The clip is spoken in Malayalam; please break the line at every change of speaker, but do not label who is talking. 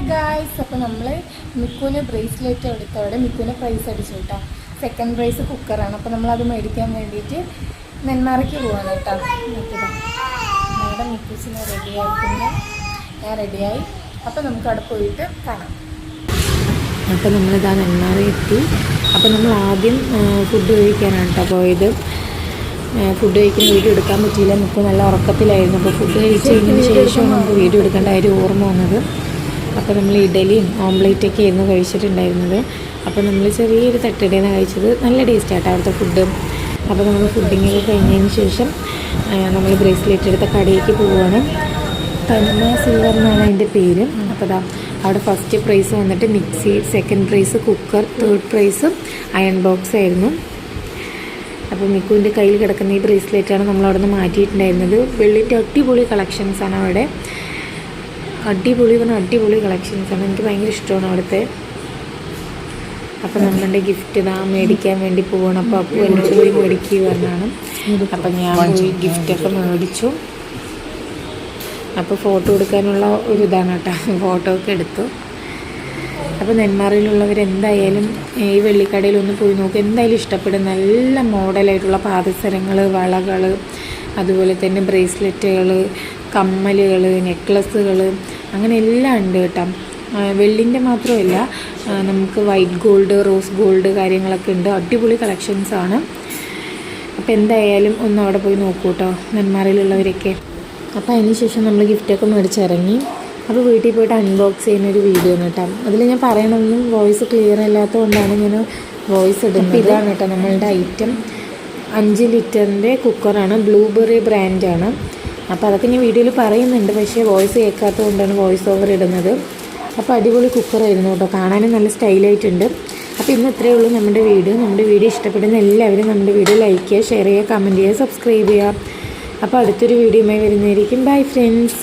ഹായ് ഗായ്സ് അപ്പോൾ നമ്മൾ മിക്കുവിന് ബ്രേസ്ലെറ്റ് എടുത്തവിടെ മിക്കുവിന് പ്രൈസ് അടിച്ചു കേട്ടോ സെക്കൻഡ് പ്രൈസ് കുക്കറാണ് അപ്പോൾ നമ്മളത് മേടിക്കാൻ വേണ്ടിയിട്ട് നെന്മാറയ്ക്ക് പോവാണ് കേട്ടോ നോക്കിയതാ നമ്മുടെ മിക്കൂസിനെ റെഡി ആയിട്ടുണ്ട് ഞാൻ റെഡിയായി അപ്പോൾ നമുക്ക് അവിടെ പോയിട്ട് കാണാം.
അപ്പോൾ നമ്മളിതാ നെന്മാറ എത്തി. അപ്പോൾ നമ്മൾ ആദ്യം ഫുഡ് കഴിക്കാനാണ് കേട്ടോ പോയത്. ഫുഡ് കഴിക്കുന്ന വീഡിയോ എടുക്കാൻ പറ്റിയില്ല. നമുക്ക് നല്ല ഉറക്കത്തിലായിരുന്നു. അപ്പോൾ ഫുഡ് കഴിച്ച് കഴിഞ്ഞതിന് ശേഷം നമുക്ക് വീഡിയോ എടുക്കേണ്ട ഒരു ഓർമ്മ വന്നത്. അപ്പോൾ നമ്മൾ ഇഡലിയും ഓംലേറ്റൊക്കെ ആയിരുന്നു കഴിച്ചിട്ടുണ്ടായിരുന്നത്. അപ്പോൾ നമ്മൾ ചെറിയൊരു തട്ടിടയിൽ കഴിച്ചത്. നല്ല ടേസ്റ്റ് ആട്ടോ അവിടുത്തെ ഫുഡ് അപ്പോൾ നമ്മൾ ഫുഡിങ്ങൊക്കെ കഴിഞ്ഞതിന് ശേഷം നമ്മൾ ബ്രേസ്ലെറ്റ് എടുത്ത കടയിലേക്ക് പോവുകയാണ് തനിമ സിൽവർ എന്നാണ് അതിന്റെ പേര്. അപ്പോൾ അതാ അവിടെ ഫസ്റ്റ് പ്രൈസ് വന്നിട്ട് mixie second prize cooker third prize iron box ആയിരുന്നു. അപ്പോൾ മിക്കുവിന്റെ കയ്യിൽ കിടക്കുന്ന ഈ ബ്രേസ്ലെറ്റാണ് നമ്മൾ അവിടെ നിന്ന് മാറ്റിയിട്ടുണ്ടായിരുന്നത്. വെള്ളിന്റെ അടിപൊളി കളക്ഷൻസാണ് അവിടെ. അടിപൊളി പറഞ്ഞാൽ അടിപൊളി കളക്ഷൻസാണ് എനിക്ക് ഭയങ്കര ഇഷ്ടമാണ് അവിടുത്തെ. അപ്പം നമ്മളുടെ ഗിഫ്റ്റ് ഇതാ മേടിക്കാൻ വേണ്ടി പോവാണ്. അപ്പോൾ അപ്പു എന്റെ പോയി മേടിക്കുക പറഞ്ഞാണ്. അപ്പം ഞാൻ പോയി ഗിഫ്റ്റൊക്കെ മേടിച്ചു. അപ്പോൾ ഫോട്ടോ എടുക്കാനുള്ള ഒരു ഇതാണ് കേട്ടോ. ഫോട്ടോ ഒക്കെ എടുത്തു. അപ്പോൾ നെന്മാറയിലുള്ളവർ എന്തായാലും ഈ വെള്ളിക്കടയിൽ ഒന്ന് പോയി നോക്കും. എന്തായാലും ഇഷ്ടപ്പെടും. നല്ല മോഡലായിട്ടുള്ള പാദസരങ്ങൾ വളകൾ അതുപോലെ തന്നെ ബ്രേസ്ലെറ്റുകൾ കമ്മലുകൾ നെക്ലസ്സുകൾ അങ്ങനെ എല്ലാം ഉണ്ട് കേട്ടോ. വെള്ളിന്റെ മാത്രമല്ല നമുക്ക് വൈറ്റ് ഗോൾഡ് റോസ് ഗോൾഡ് കാര്യങ്ങളൊക്കെ ഉണ്ട്. അടിപൊളി കളക്ഷൻസാണ് അപ്പോൾ എന്തായാലും ഒന്ന് അവിടെ പോയി നോക്കൂ കേട്ടോ നെന്മാറയിലുള്ളവരൊക്കെ. അപ്പോൾ അതിന് ശേഷം നമ്മൾ ഗിഫ്റ്റൊക്കെ മേടിച്ചിറങ്ങി അപ്പോൾ വീട്ടിൽ പോയിട്ട് അൺബോക്സ് ചെയ്യുന്ന ഒരു വീഡിയോ ആണ് കേട്ടോ. അതിൽ ഞാൻ പറയണമെന്നും വോയിസ് ക്ലിയർ അല്ലാത്തതുകൊണ്ടാണ് ഞാൻ വോയിസ് ഇടുന്നത്. ഇതാണ് കേട്ടോ നമ്മളുടെ ഐറ്റം അഞ്ച് ലിറ്ററിന്റെ കുക്കറാണ് ബ്ലൂബെറി ബ്രാൻഡാണ് അപ്പോൾ അതൊക്കെ ഞാൻ വീഡിയോയിൽ പറയുന്നുണ്ട് പക്ഷേ വോയിസ് കേൾക്കാത്തത് കൊണ്ടാണ് വോയിസ് ഓവർ ഇടുന്നത്. അപ്പോൾ അടിപൊളി കുക്കറായിരുന്നു കേട്ടോ കാണാനും നല്ല സ്റ്റൈലായിട്ടുണ്ട് അപ്പോൾ ഇന്ന് ഇത്രയേ ഉള്ളൂ നമ്മുടെ വീഡിയോ. നമ്മുടെ വീഡിയോ ഇഷ്ടപ്പെടുന്ന എല്ലാവരും നമ്മുടെ വീഡിയോ ലൈക്ക് ചെയ്യുക ഷെയർ ചെയ്യുക കമന്റ് ചെയ്യുക സബ്സ്ക്രൈബ് ചെയ്യുക. അപ്പോൾ അടുത്തൊരു വീഡിയോയുമായി വരുന്നതായിരിക്കും. Bye friends